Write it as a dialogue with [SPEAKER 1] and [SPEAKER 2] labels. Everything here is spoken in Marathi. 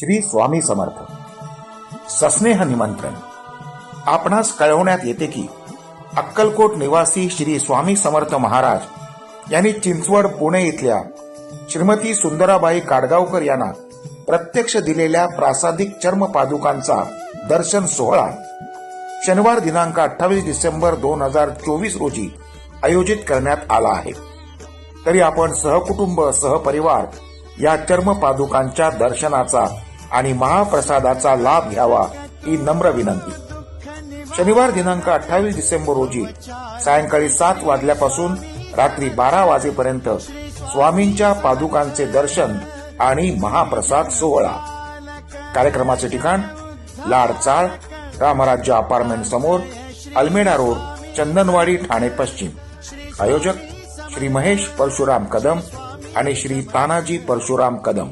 [SPEAKER 1] श्री स्वामी समर्थ. सस्नेह निमंत्रण. आपणास कळवण्यात येते की अक्कलकोट निवासी श्री स्वामी समर्थ महाराज यांनी चिंचवड पुणे इथल्या श्रीमती सुंदराबाई काडगावकर यांना प्रत्यक्ष दिलेल्या प्रासादिक चर्म पादुकांचा दर्शन सोहळा शनिवार दिनांक अठ्ठावीस डिसेंबर दोन हजार चोवीस रोजी आयोजित करण्यात आला आहे. तरी आपण सहकुटुंब सहपरिवार या चर्म पादुकांच्या दर्शनाचा आणि महाप्रसादाचा लाभ घ्यावा ही नम्र विनंती. शनिवार दिनांक अठ्ठावीस डिसेंबर रोजी सायंकाळी सात वाजल्यापासून रात्री बारा वाजेपर्यंत स्वामींच्या पादुकांचे दर्शन आणि महाप्रसाद सोहळा. कार्यक्रमाचे ठिकाण लाडचाळ रामराज्य अपार्टमेंट समोर अल्मेडा रोड चंदनवाडी ठाणे पश्चिम. आयोजक श्री महेश परशुराम कदम आणि श्री तानाजी परशुराम कदम.